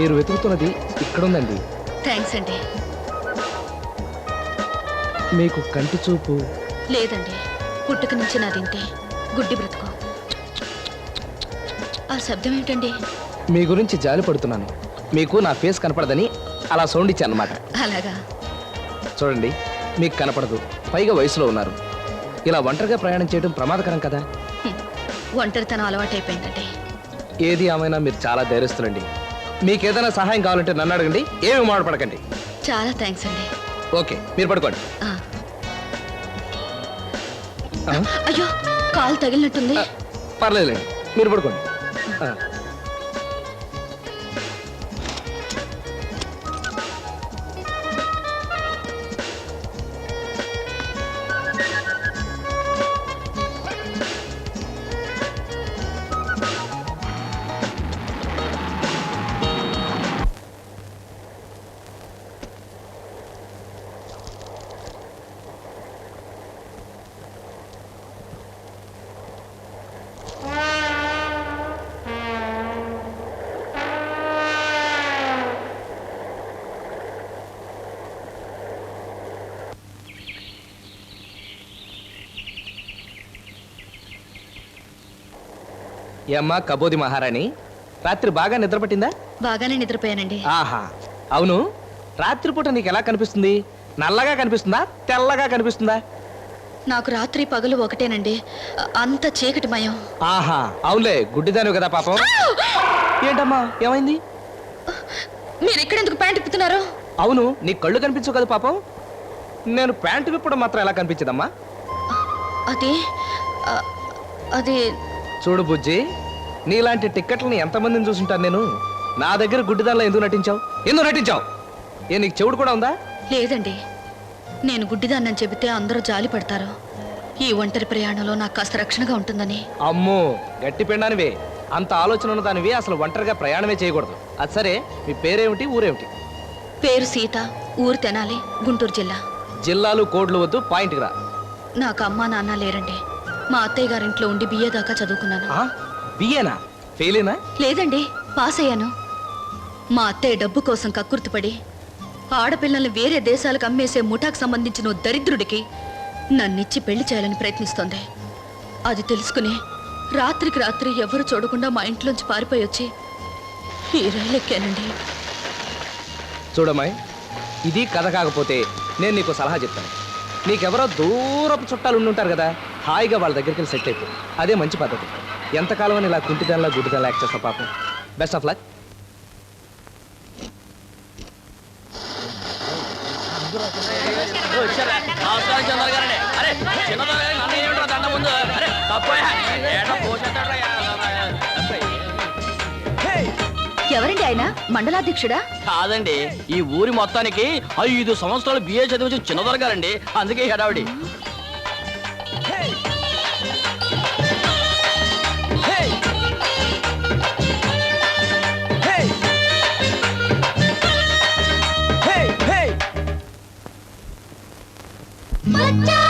మీరు వెతుకుతున్నది ఇక్కడుందండి. థ్యాంక్స్ అండి. మీకు కంటి చూపు. లేదండి. పుట్టుక నుంచి నాదింతే గుడ్డి బ్రతుకు. ఆ శబ్దం ఏంటండి మీ గురించి జాలి పడుతున్నాను. మీకు నా ఫేస్ కనపడదని అలా సౌండ్ ఇచ్చాను అనమాట అలాగా? చూడండి మీకు కనపడదు. పైగా వయసులో ఉన్నారు. ఇలా ఒంటరిగా ప్రయాణం చేయడం ప్రమాదకరం కదా. ఒంటరితనం అలవాటైపోయిందండి. ఏది ఏమైనా మీరు చాలా ధైర్యస్తులండి. మీకు ఏదైనా సహాయం కావాలంటే నన్ను అడగండి ఏమి మాట్లాడపడకండి చాలా థ్యాంక్స్ అండి. ఓకే మీరు పడుకోండి. ఆ. అయ్యో కాలు తగిలినట్టుంది. పర్లేదులేండి మీరు పడుకోండి. ఆ. ఏమ్మా కబోది మహారాణి? రాత్రి బాగా నిద్ర పట్టిందా బాగానే నిద్రపోయానండి. ఆహా అవును. రాత్రిపూట నీకు ఎలా కనిపిస్తుంది? నల్లగా కనిపిస్తుందా? తెల్లగా కనిపిస్తుందా? నాకు రాత్రి పగలు ఒకటేనండి. అంత చీకటిమయం ఆహా అవునులే గుడ్డిదాను కదా పాపం. ఏంటమ్మా ఏమైంది? మీరు ఎక్కడెందుకు ప్యాంట్ ఇప్పుతున్నారు అవును నీ కళ్ళు కనిపించవు కదా పాపం. నేను ప్యాంటు విప్పడం మాత్రం ఎలా కనిపించదమ్మా? అది అది చూడు బుజ్జి నీలాంటి టిక్కెట్లని ఎంతమందిని చూసుంటాను నేను? నా దగ్గర గుడ్డిదానిలో ఎందుకు నటించావు? ఎందుకు నటించావు? ఏ నీకు చెవుడు కూడా ఉందా? లేదండి. నేను గుడ్డిదాన్నని చెబితే అందరూ జాలి పడతారు. ఈ ఒంటరి ప్రయాణంలో నాకు కాస్త రక్షణగా ఉంటుందని. అమ్మో గట్టి పిండానివే. అంత ఆలోచన ఉన్న దానివి అసలు ఒంటరిగా ప్రయాణమే చేయకూడదు. అది సరే మీ పేరేమిటి ఊరేమిటి? పేరు సీత ఊరు తెనాలి గుంటూరు జిల్లా. జిల్లాలు కోడ్లు వద్దు పాయింట్కి రా. నాకు అమ్మా నాన్న లేరండి. మా అత్తయ్య గారింట్లో ఉండి బిఏ దాకా చదువుకున్నాను? బిఏనా ఫెయిలేనా లేదండి పాస్ అయ్యాను. మా అత్తయ్య డబ్బు కోసం కక్కుర్తిపడి ఆడపిల్లల్ని వేరే దేశాలకు అమ్మేసే ముఠాకు సంబంధించిన ఓ దరిద్రుడికి నన్నిచ్చి పెళ్ళి చేయాలని ప్రయత్నిస్తోంది. అది తెలుసుకుని రాత్రికి రాత్రి ఎవరు చూడకుండా మా ఇంట్లోంచి పారిపోయి వచ్చి ఈ రైలు ఎక్కానండి చూడమ్మాయి ఇది కథ కాకపోతే నేను నీకు సలహా చెప్తాను. నీకెవరో దూరపు చుట్టాలు ఉండి ఉంటారు కదా హాయిగా వాళ్ళ దగ్గరికి వెళ్ళి సెట్ అయిపో. అదే మంచి పద్ధతి. ఎంతకాలం అని ఇలా కుంటిదానిలా గుడ్డిదానిలా యాక్ట్ చేస్తావు పాపం? బెస్ట్ ఆఫ్ లక్ ఎవరండి ఆయన? మండలాధ్యక్షుడా? కాదండి ఈ ఊరి మొత్తానికి ఐదు సంవత్సరాలు బిఏ చదివి చిన్నదొర గారండి అందుకే హడావిడి. Mucha!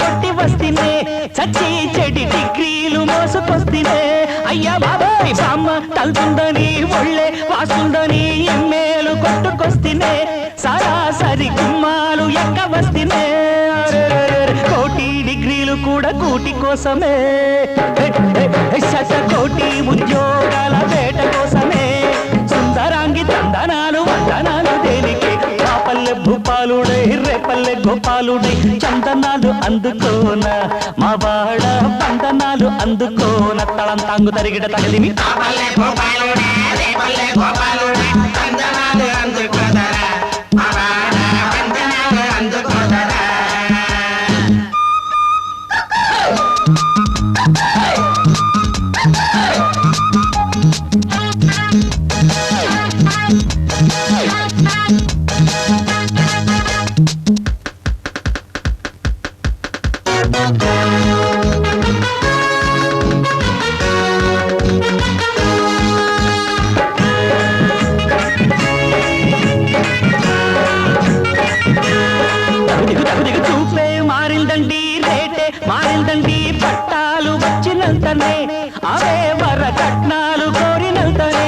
కొట్టి వస్తీనే చచ్చి చెడి డిగ్రీలు మోసుకొస్తేనే. అయ్యా బాబాయ్ బామ్మ తలుతుందని ఒళ్ళే వాస్తుందని ఎమ్మేలు కొట్టుకొస్తేనే. సరాసరి గుమ్మాలు ఎక్క వస్తేనే కోటి డిగ్రీలు కూడా కూటి కోసమే. శతకోటి ఉద్యోగాల వేట కోసమే. సుందరాంగి తందనాలు వందన గోపాలుడై రేపల్లె గోపాలుడై చందనాలు అందుకోన. మా వాడ పందనాలు అందుకోన. తళం తాంగు తరిగిట తగలిమి. గోపాలుడే రే గోపాలుడే. కోరినంతనే అవే వర కోరినంతనే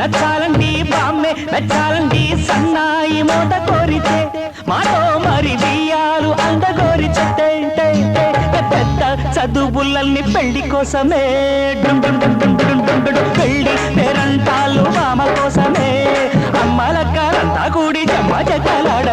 నచ్చాలండి నచ్చాలండి సన్నాయి కోరితే మాతో మరి బియ్యాలు అంద కోరి చెత్తే పెద్ద పెళ్ళి కోసమే. పెళ్ళి పేరంటాలు మామ కోసమే. అమ్మలక్కలంతా కూడి చెమ్మ చెక్కలాడ